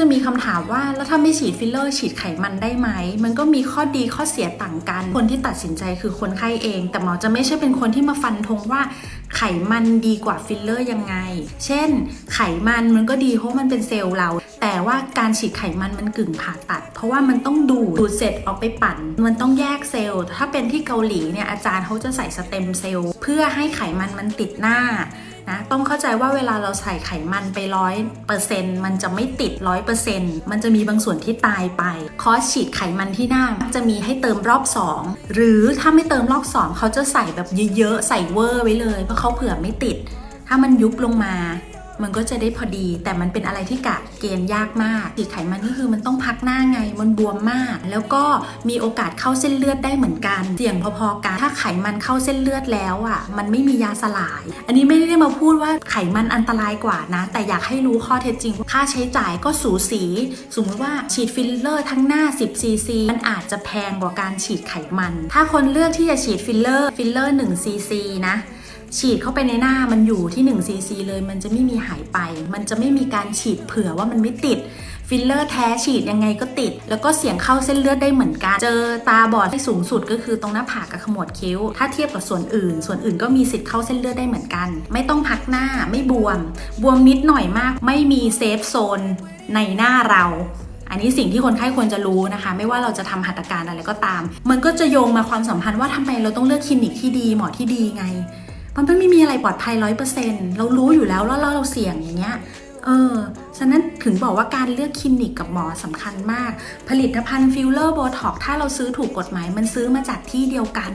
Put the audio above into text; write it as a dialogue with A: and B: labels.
A: จะมีคำถามว่าแล้วถ้าไม่ฉีดฟิลเลอร์ฉีดไขมันได้ไหม มันก็มีข้อดีข้อเสียต่างกัน คนที่ตัดสินใจคือคนไข้เอง แต่หมอจะไม่ใช่เป็นคนที่มาฟันธงว่าไขมันดีกว่าฟิลเลอร์ยังไง เช่น ไขมันมันก็ดีเพราะมันเป็นเซลล์เรา แต่ว่าการฉีดไขมันมันกึ่งผ่าตัด เพราะว่ามันต้องดูดดูดเสร็จเอาไปปั่น มันต้องแยกเซลล์ ถ้าเป็นที่เกาหลีเนี่ยอาจารย์เขาจะใส่สเต็มเซลล์เพื่อให้ไขมันมันติดหน้านะต้องเข้าใจว่าเวลาเราใส่ไขมันไปร้อยเปอร์เซ็นต์มันจะไม่ติดร้อยเปอร์เซ็นต์มันจะมีบางส่วนที่ตายไป คอสฉีดไขมันที่หน้าจะมีให้เติมรอบ 2 หรือถ้าไม่เติมรอบ 2 เขาจะใส่แบบเยอะๆ ใส่เวอร์ไว้เลย เพราะเขาเผื่อไม่ติด ถ้ามันยุบลงมา มันก็จะได้พอดี แต่มันเป็นอะไรที่กะเกณฑ์ยากมากฉีดไขมันก็คือมันต้องพักหน้าไงมันบวมมาก แล้วก็มีโอกาสเข้าเส้นเลือดได้เหมือนกันเสี่ยงพอๆกันถ้าไขมันเข้าเส้นเลือดแล้วอะมันไม่มียาสลาย อันนี้ไม่ได้มาพูดว่าไขมันอันตรายกว่านะ แต่อยากให้รู้ข้อเท็จจริงค่าใช้จ่ายก็สูสี สมมติว่าฉีดฟิลเลอร์ทั้งหน้า 10 ซีซีมันอาจจะแพงกว่าการฉีดไขมัน ถ้าคนเลือกที่จะฉีดฟิลเลอร์ฟิลเลอร์1ซีซีนะ ฉีดเข้าไปในหน้ามันอยู่ที่1ซีซีเลย มันจะไม่มีหายไป มันจะไม่มีการฉีดเผื่อว่ามันไม่ติดฟิลเลอร์แท้ฉีดยังไงก็ติด แล้วก็เสี่ยงเข้าเส้นเลือดได้เหมือนกัน เจอตาบอดที่สูงสุดก็คือตรงหน้าผากกับขมวดคิ้ว ถ้าเทียบกับส่วนอื่น ส่วนอื่นก็มีสิทธิ์เข้าเส้นเลือดได้เหมือนกัน ไม่ต้องพักหน้าไม่บวม บวมนิดหน่อยมาก ไม่มีเซฟโซนในหน้าเราอันนี้สิ่งที่คนไข้ควรจะรู้นะคะ ไม่ว่าเราจะทำหัตถการอะไรก็ตาม มันก็จะโยงมาความสัมพันธ์ว่าทำไมเราต้องเลือกคลินิกที่ดีหมอที่ดีไง มันไม่มีอะไรปลอดภัยร้อยเปอร์เซ็นต์เรารู้อยู่แล้วแล้วเราเสี่ยงอย่างเงี้ยเออ ฉะนั้นถึงบอกว่าการเลือกคลินิกกับหมอสำคัญมาก ผลิตภัณฑ์ฟิลเลอร์โบท็อกถ้าเราซื้อถูกกฎหมายมันซื้อมาจากที่เดียวกัน